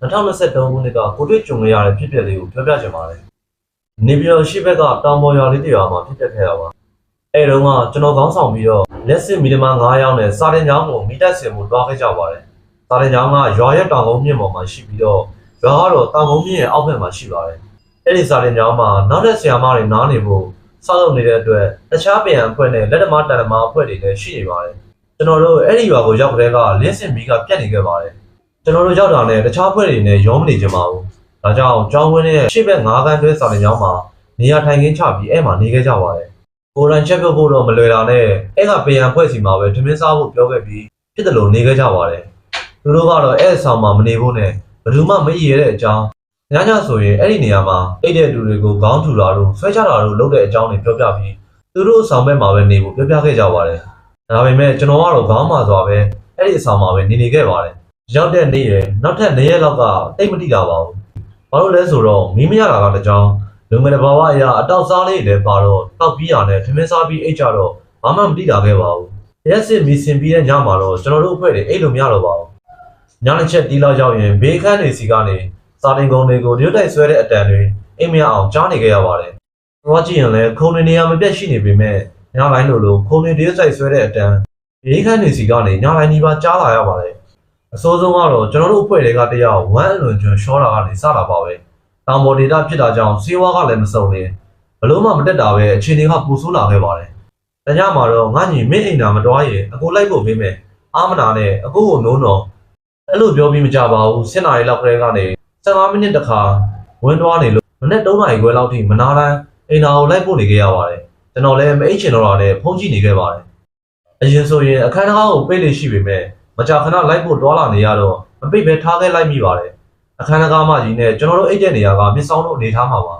2023ခုနှစ်ကကိုတွေ့ကြုံခဲ့ရတဲ့ဖြစ်ပျက်လေးကိုပြောပြချင်ပါတယ်။နေပြည်တော်ရှိဘက်ကတောင်ပေါ်ရွာလေးတစ်ရွာမှာဖြစ်ပျက်ခဲ့တာပါ။အဲတုန်းကကျွန်တော်ခေါင်းဆောင်ပြီးတော့လက်စစ်မီဒီမာ9ယောက်နဲ့စာတင်ကျောင်းကိုမိတက်စင်မှုတွားခဲ့ကြပါတယ်။စာတင်ကျောင်းကရွာရဲ့တောင်ကုန်းမြင့်ပေါ်မှာရှိပြီးတော့ရွာကတော့တောင်ကုန်းမြင့်ရဲ့အောက်ဘက်မှာရှိပါတယ်။အဲဒီစာတင်ကျောင်းမှာနောက်တဲ့ဆရာမတွေနားနေဖို့စောင့်လုပ်နေတဲ့အတွက်တခြားပြန်အဖွဲ့နဲ့လက်ဓမ္မတန်ဓမ္မအဖွဲ့တွေလည်းရှိနေပါတယ်။ကျွန်တော်တို့အဲ့ဒီရွာကိုရောက်တဲ့ကလင်းစင်မီကပြတ်နေခဲ့ပါတယ်။ ကျွန်တော်တို့ရောက်တာနဲ့တခြားဖွဲ့တွေနဲ့ရောမနေကြပါဘူး။ဒါကြောင့်ကျောင်းဝင်းရဲ့ရှေ့ဘက်၅ခန်းတွဲစာတင်ကျောင်းမှာနေရာထိုင်ခင်းချပြီးအဲ့မှာနေခဲ့ကြပါတယ်။ကိုရန်ချက်ပြုတ်ဖို့တော့မလွယ်တာနဲ့အဲ့ကပေရန်ဖွဲ့စီမှာပဲထမင်းစားဖို့ပြောခဲ့ပြီးဖြစ်တယ်လို့နေခဲ့ကြပါတယ်။သူတို့ကတော့အဲ့အဆောင်မှာမနေဖို့နဲ့ဘယ်သူမှမရည်ရတဲ့အကြောင်းညညဆိုရင်အဲ့ဒီနေရာမှာအိတ်တဲ့လူတွေကိုခေါင်းထူတာတို့ဆွဲချတာတို့လုပ်တဲ့အကြောင်းတွေပြောပြပြီးသူတို့အဆောင်ဘက်မှာပဲနေဖို့ပြောပြခဲ့ကြပါတယ်။ဒါပေမဲ့ကျွန်တော်ကတော့ခေါင်းမှာဆိုပဲအဲ့ဒီအဆောင်မှာပဲနေနေခဲ့ပါတယ်။ ရောက်တဲ့နေ့ရယ်နောက်ထပ်နေ့ရက်လောက်ကတိတ်မတိတာပါဘူး။ဘာလို့လဲဆိုတော့မီးမရတာကတကြောင်လူငယ်တစ်ဘာဝအရာအတောက်စားလေးလည်းပါတော့တောက်ပြီးရနဲ့ထမင်းစားပြီးအိတ်ကြတော့ဘာမှမတိတာခဲ့ပါဘူး။ရက်စစ်မီစင်ပြီးတဲ့ညမှာတော့ကျွန်တော်တို့အဖွဲ့တွေအိတ်လို့မရတော့ပါဘူး။ညတစ်ချက်တီးလောက်ရောက်ရင်ဘေးခန်းတွေစီကနေစာတင်ကုန်းတွေကိုညွတ်တိုက်ဆွဲတဲ့အတန်တွေအိမ်မရအောင်ကြားနေခဲ့ရပါတယ်။သွားကြည့်ရင်လည်းခုံနေနေရမပြတ်ရှိနေပေမဲ့ညတိုင်းလိုလိုခုံနေတည်းဆိုင်ဆွဲတဲ့အတန်ဘေးခန်းတွေစီကနေညတိုင်းဒီပါကြားလာရပါတယ်။ အစိုးဆုံးကတော့ကျွန်တော်တို့အဖွဲ့တွေကတယောက်ဝမ်းအလွန်ကျွန်းရှောတာကနေစတာပါပဲ။တောင်ပေါ်ဒေတာဖြစ်တာကြောင့်စေဝါကလည်းမစုံလင်ဘလို့မှမတက်တာပဲအခြေအနေကပူဆိုးလာခဲ့ပါတယ်။တညမှာတော့ငါညီမင်းအိမ်သာမတော်ရင်အကိုလိုက်ဖို့ပေးမယ်။အာမနာနဲ့အကိုကိုနိုးတော့အဲ့လိုပြောပြီးမကြပါဘူး။7နာရီလောက်ခရဲကနေ15မိနစ်တခါဝင်းသွားနေလို့မနေ့3နာရီခွဲလောက်ထိမနာတိုင်းအိမ်သာကိုလိုက်ဖို့နေခဲ့ရပါတယ်။ကျွန်တော်လည်းမအိတ်ချင်တော့တာနဲ့ဖုန်းကြည့်နေခဲ့ပါတယ်။အရင်ဆိုရင်အခန်းတစ်ခါကိုပိတ်လို့ရှိပေမဲ့ မကြာခဏလိုက်ဖို့တွာလာနေရတော့မပိတ်ပဲထားခဲ့လိုက်မိပါတယ်အခန်းတကားမကြီးနဲ့ကျွန်တော်တို့အိတ်တဲ့နေရာကမြစ်ဆောင်တို့အနေထားမှာပါ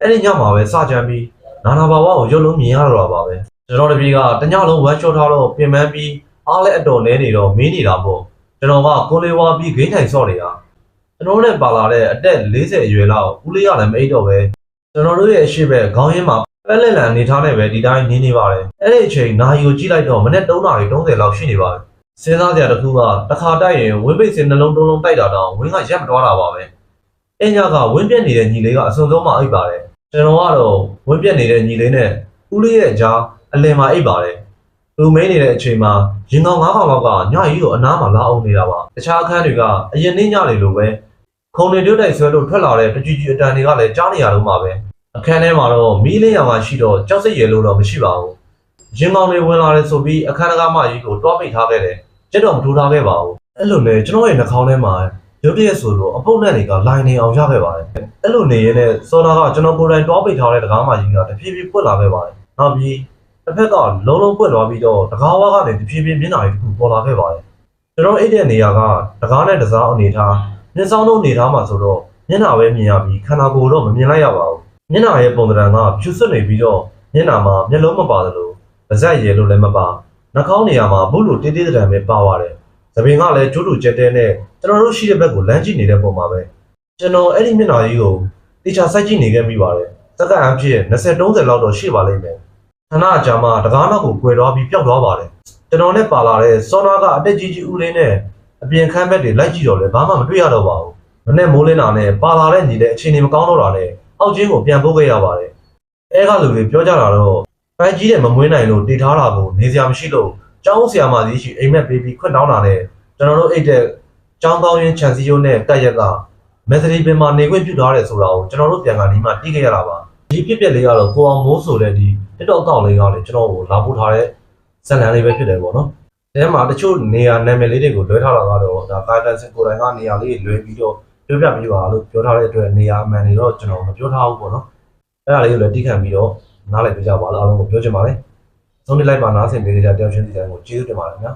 အဲ့ဒီညမှာပဲစကြမ်းပြီးနာနာဘာဝကိုရုပ်လုံးမြင်ရတော့တာပါပဲကျွန်တော်တပီးကတညလုံးဝမ်းချောထားတော့ပြင်ပန်းပြီးအားလည်းအတော်နဲနေတော့မင်းနေတာပေါ့ကျွန်တော်ကကိုလေးဝါပြီးဂိမ်းထိုင်ဆော့နေတာကျွန်တော်တို့လည်းပါလာတဲ့အသက်40အရွယ်လောက်ဦးလေးရလည်းမအိတ်တော့ပဲကျွန်တော်တို့ရဲ့အရှိဘက်ခေါင်းရင်းမှာပက်လက်လန်အနေထားနဲ့ပဲဒီတိုင်းနေနေပါတယ်အဲ့ဒီအချိန်နာရီကိုကြည့်လိုက်တော့မနေ့3နာရီ30လောက်ရှိနေပါတယ် စဉ်းစားကြတစ်ခုကတစ်ခါတိုက်ရင်ဝင်းပိတ်စင်နှလုံးတုံးလုံးတိုက်တာတော့ဝင်းကရက်မတော်တာပါပဲအင်းညကဝင်းပြက်နေတဲ့ညီလေးကအစုံဆုံးမှအိပ်ပါတယ်ကျွန်တော်ကတော့ဝင်းပြက်နေတဲ့ညီလေးနဲ့ဦးလေးရဲ့အကြားအလယ်မှာအိပ်ပါတယ်သူမင်းနေတဲ့အချိန်မှာရင်ကောင်ငါးကောင်လောက်ကညကြီးကိုအနားမှာလာအောင်နေတာပါတခြားအခန်းတွေကအရင်နေ့ညတွေလိုပဲခုံတွေတွတ်တိုက်ဆွဲလို့ထွက်လာတဲ့တကြွကြွအတန်တွေကလည်းကြားနေရတော့မှာပဲအခန်းထဲမှာတော့မီးလေးရောင်မှရှိတော့ကြောက်စိတ်ရဲလို့တော့မရှိပါဘူး ရင်ကောင်တွေဝင်လာတယ်ဆိုပြီးအခန်းတကားမကြီးကိုတွားပိတ်ထားခဲ့တယ်ကြက်တော့မထိုးထားခဲ့ပါဘူးအဲ့လိုနဲ့ကျွန်တော်ရဲ့နှာခေါင်းထဲမှာရုပ်တရက်ဆိုလို့အပုတ်နဲ့တွေကလိုင်းနေအောင်ရခဲ့ပါတယ်အဲ့လိုနေရင်လည်းစောနာကကျွန်တော်ကိုယ်တိုင်တွားပိတ်ထားတဲ့တကားမကြီးကတဖြည်းဖြည်းပွက်လာခဲ့ပါတယ်နောက်ပြီးတစ်ဖက်ကလုံးလုံးပွက်သွားပြီးတော့တကားဝါကနေတဖြည်းဖြည်းမျက်နှာကြီးတစ်ခုပေါ်လာခဲ့ပါတယ်ကျွန်တော်အိတ်တဲ့နေရာကတကားနဲ့တစားအနေထားမျက်စောင်းတို့နေထားမှာဆိုတော့မျက်နှာပဲမြင်ရပြီးခန္ဓာကိုယ်တော့မမြင်လိုက်ရပါဘူးမျက်နှာရဲ့ပုံသဏ္ဍာန်ကဖြူစွတ်နေပြီးတော့မျက်နှာမှာမျက်လုံးမပါသလို ပါးစပ်ရည်လို့လည်းမပါနှာခေါင်းနေရာမှာဘုလို့တေးသေးတဲ့ံပဲပါပါတယ်။သပင်ကလည်းကျိုးတူကျက်တဲနဲ့ကျွန်တော်တို့ရှိတဲ့ဘက်ကိုလမ်းကြည့်နေတဲ့ပုံမှာပဲကျွန်တော်အဲ့ဒီမျက်နှာကြီးကိုတေချာစိုက်ကြည့်နေခဲ့မိပါတယ်။စက္ကန့်အဖြစ်20 30လောက်တော့ရှိပါလိမ့်မယ်။ခဏကြာမှတကားနောက်ကိုကွယ်သွားပြီးပျောက်သွားပါတယ်။ကျွန်တော်နဲ့ပါလာတဲ့စောနာကအတက်ကြီးကြီးဦးလေးနဲ့အပြင်ခန်းဘက်တွေလိုက်ကြည့်တော့လည်းဘာမှမတွေ့ရတော့ပါဘူး။မနေ့မိုးလင်းတာနဲ့ပါလာတဲ့ညီတဲ့အခြေအနေမကောင်းတော့တာနဲ့အောက်ချင်းကိုပြန်ပို့ခဲ့ရပါတယ်။အဲကလူတွေပြောကြတာတော့ ဖိုင်ကြီးတဲ့မမွေးနိုင်လို့တည်ထားတာကိုနေစရာမရှိလို့ကျောင်းဆရာမကြီးရှိအိမ်မက်ပေးပြီးခွင့်တောင်းတာနဲ့ကျွန်တော်တို့အိတ်တဲ့ကျောင်းကောင်းရင်းခြံစည်းရိုးနဲ့ကတ်ရက်ကမက်သရီပင်မှာနေခွင့်ပြုထားတယ်ဆိုတာကိုကျွန်တော်တို့ပြန်ကနေမှတီးခဲ့ရတာပါဒီဖြစ်ပျက်လေးကတော့ကိုအောင်မိုးဆိုတဲ့ဒီ TikTok အကောင့်လေးကလည်းကျွန်တော်ကိုလာပို့ထားတဲ့ဇာတ်လမ်းလေးပဲဖြစ်တယ်ပေါ့နော်အဲမှာတချို့နေရာနာမည်လေးတွေကိုလွှဲထားတာကတော့ဒါကာတန်စင်ကိုယ်တိုင်ကနေရာလေးလွှဲပြီးတော့ပြောပြပြပါလို့ပြောထားတဲ့အတွက်နေရာအမှန်တွေတော့ကျွန်တော်မပြောထားဘူးပေါ့နော်အဲ့ဒါလေးကိုလည်းတိခံပြီးတော့ နားလည်ပြကြပါလို့အားလုံးကိုပြောချင်ပါတယ်ဆုံးဖြတ်လိုက်ပါနားဆင်ပေးကြတဲ့တယောက်ချင်းစီတိုင်းကိုကျေးဇူးတင်ပါတယ်ခင်ဗျာ